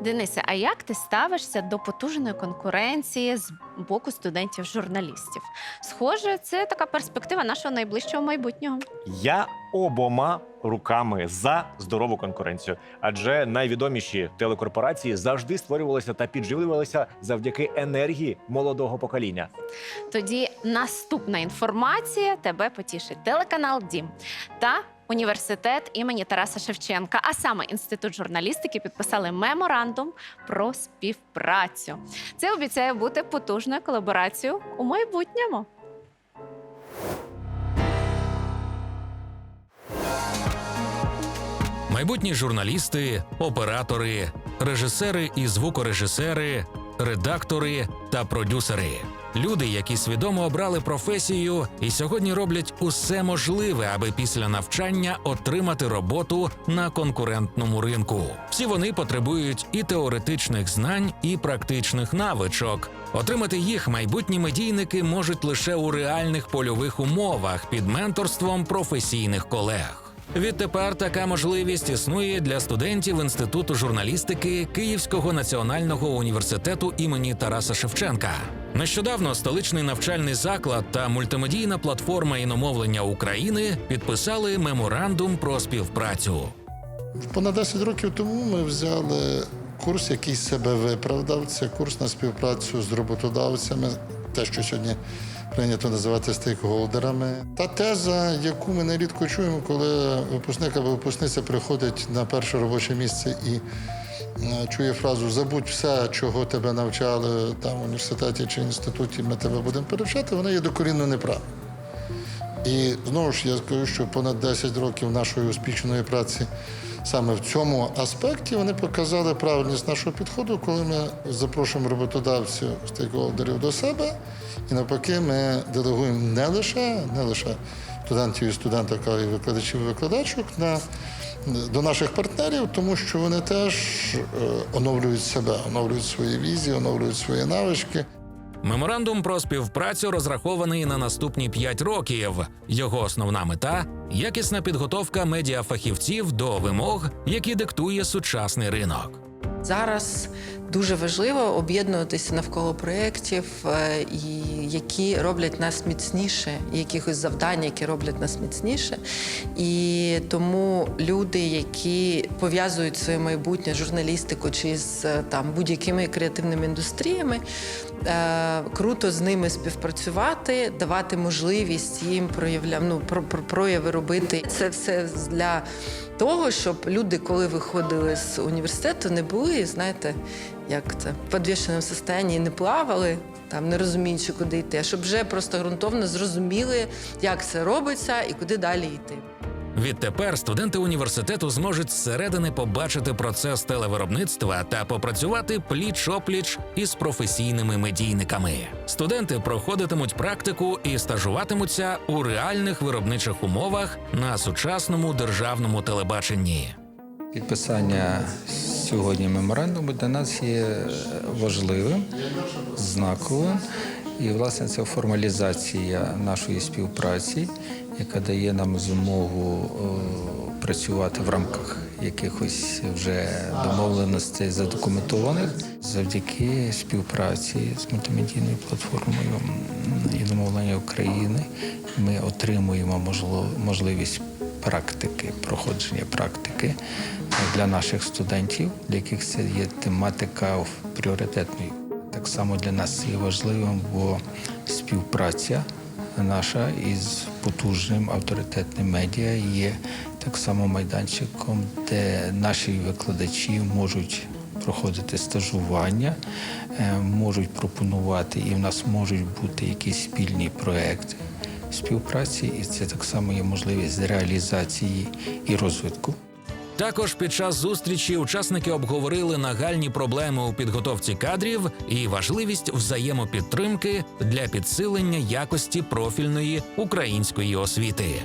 Денисе, а як ти ставишся до потужної конкуренції з боку студентів-журналістів? Схоже, це така перспектива нашого найближчого майбутнього. Я обома руками за здорову конкуренцію, адже найвідоміші телекорпорації завжди створювалися та підживлювалися завдяки енергії молодого покоління. Тоді наступна інформація тебе потішить. Телеканал Дім та університет імені Тараса Шевченка, а саме інститут журналістики, підписали меморандум про співпрацю. Це обіцяє бути потужною колаборацією у майбутньому. Майбутні журналісти, оператори, режисери і звукорежисери, редактори та продюсери. Люди, які свідомо обрали професію і сьогодні роблять усе можливе, аби після навчання отримати роботу на конкурентному ринку. Всі вони потребують і теоретичних знань, і практичних навичок. Отримати їх майбутні медійники можуть лише у реальних польових умовах під менторством професійних колег. Відтепер така можливість існує для студентів Інституту журналістики Київського національного університету імені Тараса Шевченка. Нещодавно столичний навчальний заклад та мультимедійна платформа іномовлення України підписали меморандум про співпрацю. Понад 10 років тому ми взяли курс, який себе виправдав. Це курс на співпрацю з роботодавцями, те, що сьогодні прийнято називати стейкхолдерами. Та теза, яку ми нерідко чуємо, коли випускник або випускниця приходить на перше робоче місце і е, чує фразу Забудь все, чого тебе навчали там в університеті чи інституті, ми тебе будемо перевчати, вона є докорінно неправда. І знову ж я скажу, що понад 10 років нашої успішної праці саме в цьому аспекті вони показали правильність нашого підходу, коли ми запрошуємо роботодавців, стейкхолдерів до себе, і навпаки, ми делегуємо не лише, не лише студентів і студенток, а й викладачів і викладачок на, до наших партнерів, тому що вони теж е, оновлюють себе, оновлюють свої візії, оновлюють свої навички. Меморандум про співпрацю розрахований на наступні 5 років. Його основна мета якісна підготовка медіафахівців до вимог, які диктує сучасний ринок. Зараз дуже важливо об'єднуватися навколо проєктів, е, які роблять нас міцніше, якихось завдань, які роблять нас міцніше. І тому люди, які пов'язують своє майбутнє журналістику чи з е, там будь-якими креативними індустріями, е, круто з ними співпрацювати, давати можливість їм проявля... ну, про, про прояви робити. Це все для того, щоб люди, коли виходили з університету, не були, знаєте, як це в підвішеному стані, не плавали, там не розуміючи, куди йти, а щоб вже просто ґрунтовно зрозуміли, як це робиться і куди далі йти. Відтепер студенти університету зможуть зсередини побачити процес телевиробництва та попрацювати пліч-опліч із професійними медійниками. Студенти проходитимуть практику і стажуватимуться у реальних виробничих умовах на сучасному державному телебаченні. Підписання сьогодні меморандуму для нас є важливим, знаковим. І, власне, це формалізація нашої співпраці, яка дає нам змогу е, працювати в рамках якихось вже домовленостей задокументованих завдяки співпраці з мультимедійною платформою м, іномовлення України. Ми отримуємо можло- можливість практики, проходження практики для наших студентів, для яких це є тематика пріоритетною. Так само для нас є важливим, бо співпраця наша із потужним авторитетним медіа є так само майданчиком, де наші викладачі можуть проходити стажування, е, можуть пропонувати, і в нас можуть бути якісь спільні проекти співпраці, і це так само є можливість реалізації і розвитку. Також під час зустрічі учасники обговорили нагальні проблеми у підготовці кадрів і важливість взаємопідтримки для підсилення якості профільної української освіти.